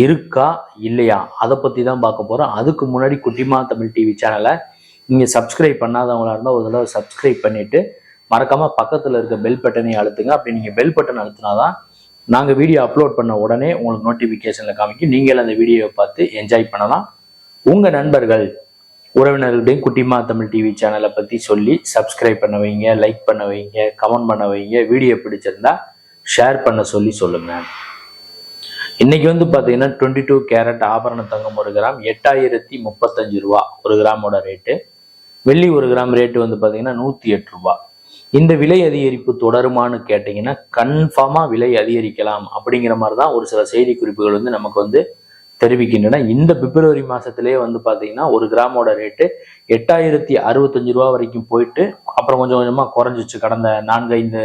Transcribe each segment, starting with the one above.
இருக்கா இல்லையா? அதை பற்றி தான் பார்க்க போகிறோம் அதுக்கு முன்னாடி குட்டிமா தமிழ் டிவி சேனலை நீங்கள் சப்ஸ்கிரைப் பண்ணாதவங்களா இருந்தால் ஒரு தடவை சப்ஸ்கிரைப் பண்ணிவிட்டு மறக்காமல் பக்கத்தில் இருக்க பெல் பட்டனை அழுத்துங்க. அப்படி நீங்கள் பெல் பட்டன் அழுத்தினாதான் நாங்கள் வீடியோ அப்லோட் பண்ண உடனே உங்களுக்கு நோட்டிஃபிகேஷனில் காமிக்கும். நீங்களும் அந்த வீடியோவை பார்த்து என்ஜாய் பண்ணலாம். உங்கள் நண்பர்கள் உறவினர்களையும் குட்டிமா தமிழ் டிவி சேனலை பற்றி சொல்லி சப்ஸ்கிரைப் பண்ண வைங்க லைக் பண்ண வைங்க கமெண்ட் பண்ண வைங்க. வீடியோ பிடிச்சிருந்தா ஷேர் பண்ண சொல்லி சொல்லுங்கள் இன்னைக்கு வந்து பார்த்தீங்கன்னா டுவெண்ட்டி டூ கேரட் ஆபரண தங்கம் ஒரு கிராம் எட்டாயிரத்தி முப்பத்தஞ்சு ரூபா ஒரு கிராமோட ரேட்டு வெள்ளி ஒரு கிராம் ரேட்டு வந்து பார்த்தீங்கன்னா நூற்றி எட்டு ரூபா. இந்த விலை அதிகரிப்பு தொடருமான்னு கேட்டிங்கன்னா கன்ஃபார்மாக விலை அதிகரிக்கலாம் அப்படிங்கிற மாதிரி தான் ஒரு சில செய்தி குறிப்புகள் வந்து நமக்கு வந்து தெரிவிக்கின்றன. இந்த பிப்ரவரி மாதத்துலேயே வந்து பார்த்தீங்கன்னா ஒரு கிராமோட ரேட்டு எட்டாயிரத்தி அறுபத்தஞ்சு ரூபா வரைக்கும் போயிட்டு அப்புறம் கொஞ்சம் கொஞ்சமாக குறைஞ்சிச்சு கடந்த நான்கு ஐந்து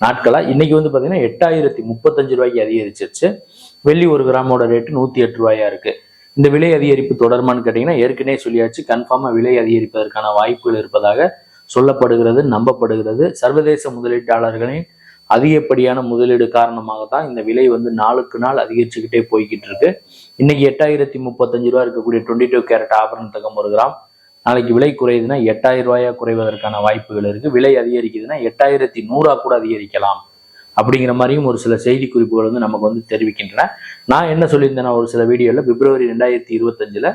நாட்களாக இன்னைக்கு வந்து பார்த்தீங்கன்னா எட்டாயிரத்தி முப்பத்தஞ்சு ரூபாய்க்கு அதிகரிச்சிருச்சு. வெள்ளி ஒரு கிராமோட ரேட்டு நூற்றி எட்டு ரூபாயா இருக்கு. இந்த விலை அதிகரிப்பு தொடருமான்னு கேட்டிங்கன்னா ஏற்கனவே சொல்லியாச்சு. கன்ஃபார்மாக விலை அதிகரிப்பதற்கான வாய்ப்புகள் இருப்பதாக சொல்லப்படுகிறது நம்பப்படுகிறது. சர்வதேச முதலீட்டாளர்களின் அதிகப்படியான முதலீடு காரணமாக தான் இந்த விலை வந்து நாளுக்கு நாள் அதிகரிச்சுக்கிட்டே போய்கிட்டு இருக்கு இன்னைக்கு எட்டாயிரத்தி முப்பத்தஞ்சு ரூபா இருக்கக்கூடிய டுவெண்ட்டி டூ கேரட் ஆபரண தங்கம் ஒரு கிராம். நாளைக்கு விலை குறையுதுன்னா எட்டாயிரம் ரூபாயா குறைவதற்கான வாய்ப்புகள் இருக்கு. விலை அதிகரிக்குதுன்னா எட்டாயிரத்தி நூறா கூட அதிகரிக்கலாம். அப்படிங்கிற மாதிரியும் ஒரு சில செய்தி குறிப்புகள் வந்து நமக்கு வந்து தெரிவிக்கின்றன. நான் என்ன சொல்லியிருந்தேன்னா ஒரு சில வீடியோவில் பிப்ரவரி ரெண்டாயிரத்தி இருபத்தஞ்சில்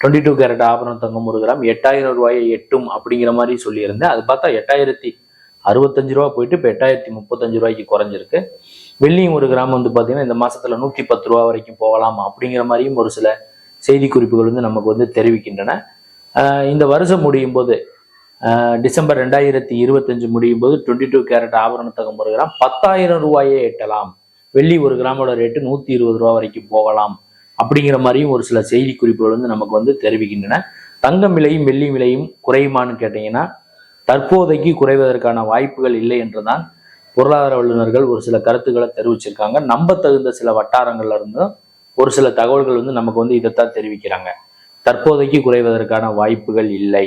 டுவெண்ட்டி டூ கேரட் ஆபரணம் தங்கம் ஒரு கிராம் எட்டாயிரம் ரூபாயை எட்டும் அப்படிங்கிற மாதிரி சொல்லியிருந்தேன். அது பார்த்தா எட்டாயிரத்தி அறுபத்தஞ்சு ரூபா போயிட்டு இப்போ எட்டாயிரத்தி முப்பத்தஞ்சு ரூபாய்க்கு குறைஞ்சிருக்கு. வெள்ளியும் ஒரு கிராம் வந்து பார்த்தீங்கன்னா இந்த மாசத்துல நூற்றி பத்து ரூபா வரைக்கும் போகலாம் அப்படிங்கிற மாதிரியும் ஒரு சில செய்தி குறிப்புகள் வந்து நமக்கு வந்து தெரிவிக்கின்றன. இந்த வருஷம் முடியும் போது டிசம்பர் ரெண்டாயிரத்தி இருபத்தஞ்சு முடியும் போது டுவெண்ட்டி டூ கேரட் ஆபரண தங்கம் ஒரு கிராம் பத்தாயிரம் ரூபாயே எட்டலாம். வெள்ளி ஒரு கிராமோட ரேட்டு நூற்றி இருபது ரூபா வரைக்கும் போகலாம். அப்படிங்கிற மாதிரியும் ஒரு சில செய்தி குறிப்புகள் வந்து நமக்கு வந்து தெரிவிக்கின்றன. தங்கம் விலையும் வெள்ளி விலையும் குறையுமான்னு கேட்டீங்கன்னா தற்போதைக்கு குறைவதற்கான வாய்ப்புகள் இல்லை என்றுதான் பொருளாதார வல்லுநர்கள் ஒரு சில கருத்துக்களை தெரிவிச்சிருக்காங்க. நம்ப தகுந்த சில வட்டாரங்கள்ல இருந்தும் ஒரு சில தகவல்கள் வந்து நமக்கு வந்து இதைத்தான் தெரிவிக்கிறாங்க. தற்போதைக்கு குறைவதற்கான வாய்ப்புகள் இல்லை.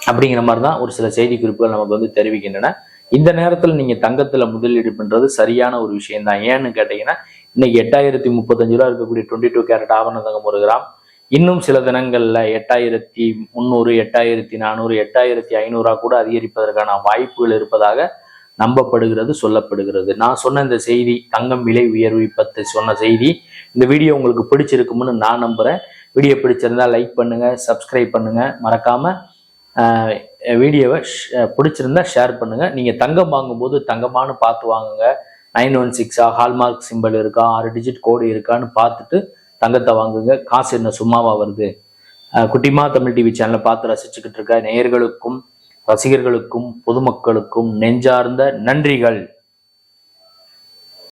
அப்படிங்கிற மாதிரி தான் ஒரு சில செய்தி குறிப்புகள் நமக்கு வந்து தெரிவிக்கின்றன. இந்த நேரத்தில் நீங்க தங்கத்துல முதலீடு பண்றது சரியான ஒரு விஷயம் தான் ஏன்னு கேட்டீங்கன்னா இன்னைக்கு எட்டாயிரத்தி முப்பத்தஞ்சு ரூபா இருக்கக்கூடிய டுவெண்ட்டி டூ கேரட் ஆபரண தங்கம் ஒரு கிராம். இன்னும் சில தினங்கள்ல எட்டாயிரத்தி முந்நூறு எட்டாயிரத்தி நானூறு எட்டாயிரத்தி ஐநூறா கூட அதிகரிப்பதற்கான வாய்ப்புகள் இருப்பதாக நம்பப்படுகிறது சொல்லப்படுகிறது. நான் சொன்ன இந்த செய்தி தங்கம் விலை உயர்வு பத்து சொன்ன செய்தி இந்த வீடியோ உங்களுக்கு பிடிச்சிருக்கும்னு நான் நம்புறேன். வீடியோ பிடிச்சிருந்தா லைக் பண்ணுங்க சப்ஸ்கிரைப் பண்ணுங்க. மறக்காம வீடியோவை பிடிச்சிருந்தா ஷேர் பண்ணுங்கள் நீங்கள் தங்கம் வாங்கும்போது தங்கமானு பார்த்து வாங்குங்க. நைன் ஒன் சிக்ஸா ஹால்மார்க் சிம்பிள் இருக்கா ஆறு டிஜிட் கோடு இருக்கான்னு பார்த்துட்டு தங்கத்தை வாங்குங்க. காசு என்ன சும்மாவாக வருது? குட்டிமா தமிழ் டிவி சேனலை பார்த்து ரசிச்சுக்கிட்டு இருக்க நேயர்களுக்கும் ரசிகர்களுக்கும் பொதுமக்களுக்கும் நெஞ்சார்ந்த நன்றிகள்.